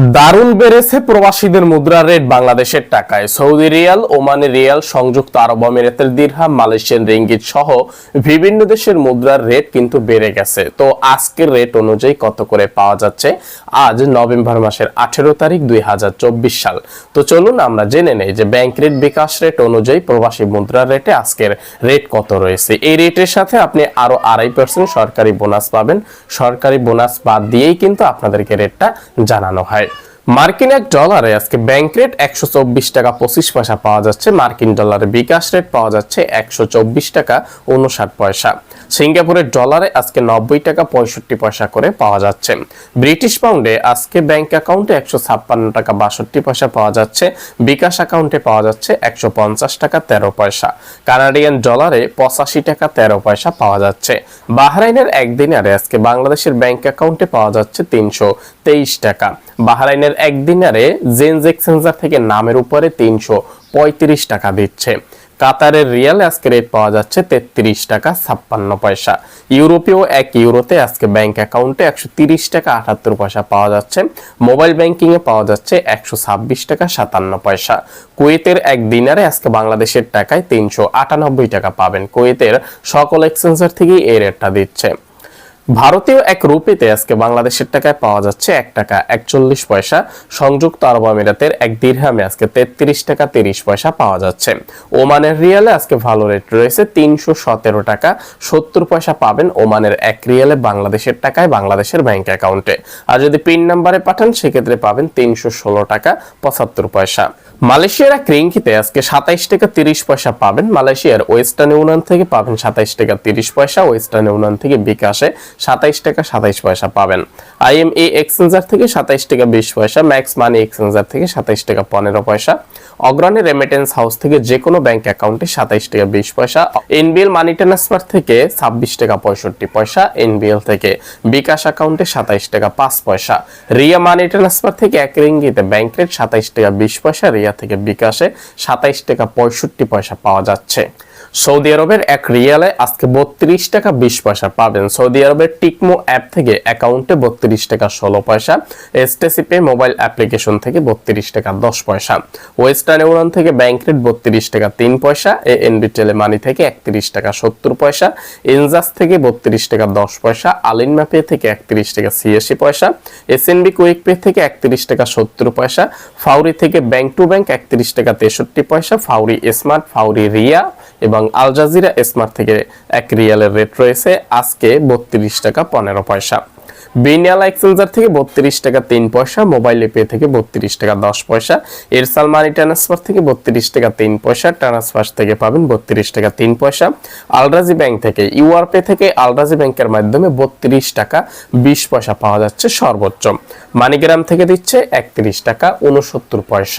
দারুণ বেড়েছে প্রবাসীদের মুদ্রা রেট বাংলাদেশের টাকায়। সৌদি রিয়াল, ওমানি রিয়াল, সংযুক্ত আরব আমিরাতের দিরহাম, মালয়েশিয়ান রিঙ্গিত সহ বিভিন্ন দেশের মুদ্রার রেট কিন্তু বেড়ে গেছে। তো আজকের রেট অনুযায়ী কত করে পাওয়া যাচ্ছে? আজ নভেম্বর মাসের আঠেরো তারিখ, দুই হাজার চব্বিশ সাল। তো চলুন আমরা জেনে নেই যে ব্যাংক রেট বিকাশ রেট অনুযায়ী প্রবাসী মুদ্রার রেটে আজকের রেট কত রয়েছে। এই রেটের সাথে আপনি আরও আড়াই পার্সেন্ট সরকারি বোনাস পাবেন। সরকারি বোনাস বাদ দিয়েই কিন্তু আপনাদেরকে রেটটা জানানো হয়। মার্কিন এক ডলারে আজকে ব্যাংক রেট একশো চব্বিশ টাকা, পঁচিশ পয়সা পাওয়া যাচ্ছে। মার্কিন ডলারে বিকাশ রেট পাওয়া যাচ্ছে একশো চব্বিশ টাকা, উনষাট পয়সা। সিঙ্গাপুরের ডলারে আজকে নব্বই টাকা, পঁয়ষট্টি পয়সা করে পাওয়া যাচ্ছে। ব্রিটিশ পাউন্ডে আজকে ব্যাংক অ্যাকাউন্টে একশো ছাপ্পান্ন টাকা, বাষট্টি পয়সা পাওয়া যাচ্ছে। বিকাশ অ্যাকাউন্টে পাওয়া যাচ্ছে একশো পঞ্চাশ টাকা, তেরো পয়সা। কানাডিয়ান ডলারে পঁচাশি টাকা, তেরো পয়সা পাওয়া যাচ্ছে। বাহরাইনের একদিনারে আজকে বাংলাদেশের ব্যাংক অ্যাকাউন্টে পাওয়া যাচ্ছে তিনশো তেইশ টাকা। বাহরাইনের একদিনারে জেন্স এক্সচেঞ্জার থেকে নামের উপরে তিনশো পঁয়ত্রিশ টাকা দিচ্ছে। কাতারের রিয়াল আজকে রেট পাওয়া যাচ্ছে তেত্রিশ টাকা ছাপ্পান্ন পয়সা। ইউরোপীয় এক ইউরোতে আজকে ব্যাংক অ্যাকাউন্টে একশো তিরিশ টাকা আটাত্তর পয়সা পাওয়া যাচ্ছে। মোবাইল ব্যাংকিং এ পাওয়া যাচ্ছে একশো ছাব্বিশ টাকা সাতান্ন পয়সা। কুয়েতের এক দিনারে আজকে বাংলাদেশের টাকায় তিনশো আটানব্বই টাকা পাবেন। কুয়েতের সকল এক্সচেঞ্জার থেকেই এই রেটটা দিচ্ছে। ভারতীয় এক রুপিতে আজকে বাংলাদেশের টাকায় পাওয়া যাচ্ছে এক টাকা একচল্লিশ পয়সা। সংযুক্ত আরব আমিরাতের এক দিরহামে আজকে তেত্রিশ টাকা তিরিশ পয়সা পাওয়া যাচ্ছে। ওমানের রিয়ালে আজকে ভালো রেট রয়েছে, তিনশো সতেরো টাকা সত্তর পয়সা পাবেন ওমানের এক রিয়ালে বাংলাদেশের টাকায় বাংলাদেশের ব্যাংক অ্যাকাউন্টে। আর যদি পিন নাম্বারে পাঠান, সেক্ষেত্রে পাবেন তিনশো ষোলো টাকা পঁচাত্তর পয়সা। মালয়েশিয়ার এক রিঙ্কিতে আজকে সাতাইশ টাকা তিরিশ পয়সা পাবেন। মালয়েশিয়ার ওয়েস্টার্ন ইউনিয়ন থেকে পাবেন সাতাইশ টাকা তিরিশ পয়সা, ওয়েস্টার্ন ইউনিয়ন থেকে বিকাশে সাতাইশ টাকা সাতাইশ পয়সা পাবেন। আইএমএ এক্সচেঞ্জার থেকে সাতাইশ টাকা বিশ পয়সা ম্যাক্স মানি এক্সচেঞ্জার থেকে সাতাইশ টাকা পনেরো পয়সা অগ্রণী রেমিটেন্স হাউস থেকে যে কোনো ব্যাংক অ্যাকাউন্টে সাতাইশ টাকা বিশ পয়সা এনবিএল মানি ট্রান্সফার থেকে ছাব্বিশ টাকা পঁয়ষট্টি পয়সা এনবিএল থেকে বিকাশ অ্যাকাউন্টে সাতাইশ টাকা পাঁচ পয়সা, রিয়া মানি ট্রান্সফার থেকে এক রিঙ্গিতে ব্যাংক রেট সাতাইশ টাকা বিশ পয়সা, রিয়া থেকে বিকাশে সাতাইশ টাকা পঁয়ষট্টি পয়সা পাওয়া যাচ্ছে। সৌদি আরবের এক রিয়ালে আজকে বত্রিশ টাকা বিশ পয়সা পাবেন। সৌদি আরবের টিকমো অ্যাপ থেকে অ্যাকাউন্টে বত্রিশ টাকা ষোলো পয়সা এসটিসি পে মোবাইল অ্যাপ্লিকেশন থেকে বত্রিশ টাকা দশ পয়সা, ওয়েস্টার্ন ইউনিয়ন থেকে ব্যাংক রেট বত্রিশ টাকা তিন পয়সা এ এনবি টেলে মানি থেকে একত্রিশ টাকা সত্তর পয়সা, ইনজাস থেকে বত্রিশ টাকা দশ পয়সা আলিনমা পে থেকে একত্রিশ টাকা ছিয়াশি পয়সা, এসএনবি কুইক পে থেকে একত্রিশ টাকা সত্তর পয়সা, ফাউরি থেকে ব্যাংক টু ব্যাংক একত্রিশ টাকা তেষট্টি পয়সা, ফাউরি স্মার্ট, ফাউরি রিয়া এবং আল জাজিরা স্মার্ট থেকে এক রিয়ালের রেট রয়েছে আজকে বত্রিশ টাকা পনেরো পয়সা। বিনিয়াল এক্সচেঞ্জার থেকে বত্রিশ টাকা তিন পয়সা, মোবাইল পে থেকে বত্রিশ টাকা দশ পয়সা এরসাল মানি ট্রান্সফার থেকে বত্রিশ টাকা তিন পয়সা, ট্রান্সফার থেকে পাবেন বত্রিশ টাকা তিন পয়সা। আলরাজি ব্যাংক থেকে, ইউআর পে থেকে আলরাজি ব্যাংকের মাধ্যমে বত্রিশ টাকা বিশ পয়সা পাওয়া যাচ্ছে সর্বোচ্চ। মানিগ্রাম থেকে দিচ্ছে একত্রিশ টাকা উনসত্তর পয়সা।